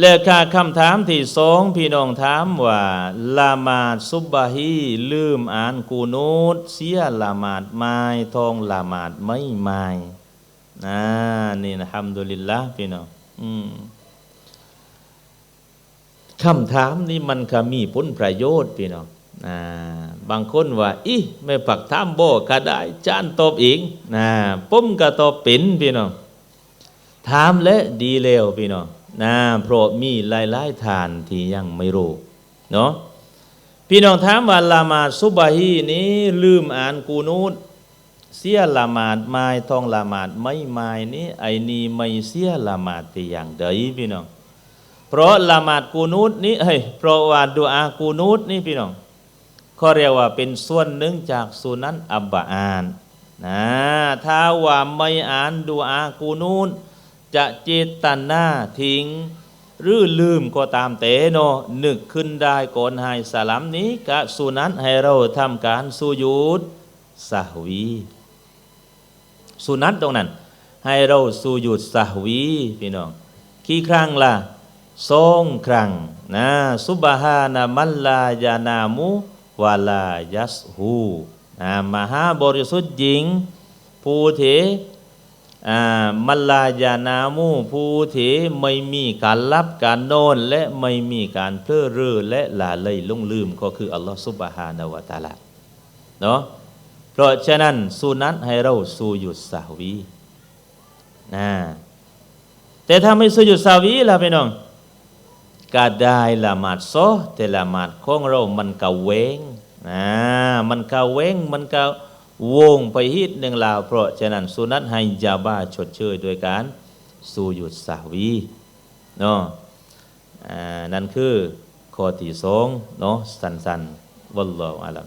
และค่าคำถามที่สองพี่น้องถามว่าละมาดซุบบาฮีลืมอ่านกูนูดเสียละมาดไม้ทองละมาดไม่ไม้นะนี่นะฮัมดุลิลละพี่น้องอืมคำถามนี้มันก็มีผลประโยชน์พี่น้องนะบางคนว่าอีไม่ปักถามโบก็ได้จานตอบเองนะปุ้มก็ตอบเป็นพี่น้องถามและดีเลวพี่น้อง นะเพราะมีหลายๆทานที่ยังไม่รู้เนาะพี่น้องถามว่าละมาดซุบาฮีนี้ลืมอ่านกูนูดเสียละหมาดไม้ทองละหมาดไม่ไม้นี้ไอ้นี่ไม่เสียละหมาดแต่อย่างใดพี่น้อง เพราะละหมาดกูนูดนี้เฮ้ยเพราะว่าดูอากูนูดนี่พี่น้องเขาเรียกว่าเป็นส่วนหนึ่งจากสุนันอับบาอานนะถ้าว่าไม่อ่านดูอากูนูด จะเจตตันาทิ้งหรือลืมก็ตามเตโนนึกขึ้นได้ก่อนให้สลัมนี้กะสุนันให้เราทำการสุยุดสหวีสุนัตตรงนั้น ให้เราสุยุดสหวีพี่น้องกี่ครั้งละสองครั้งนะสุบฮานามัลลายานามุวาลายัสหูนะมหาบริสุทธิ์หญิงผู้เถอ่ มัลลายานามูผู้ที่ไม่มีการรับการโนนและไม่มีการเพลิอเรือและละเลยลงลืมก็คืออัลลอฮฺซุบฮานาวะตาลาเนาะเพราะฉะนั้นสุนัตให้เราสูหยุดสาวีนะแต่ถ้าไม่สูหยุดสาวีล่ะพี่น้องก็ได้ละหมาดโซแต่ละหมาดของเรามันกะเวงนะมันกะเวงมันกะ วงไปฮิตหนึ่งลาว เพราะฉะนั้นสุนัตให้ยาบ้าชดเชยโดยการสูหยุดสาวีเนาะนั่นคือข้อที่สองเนาะสันๆวัลลอฮุอาลัม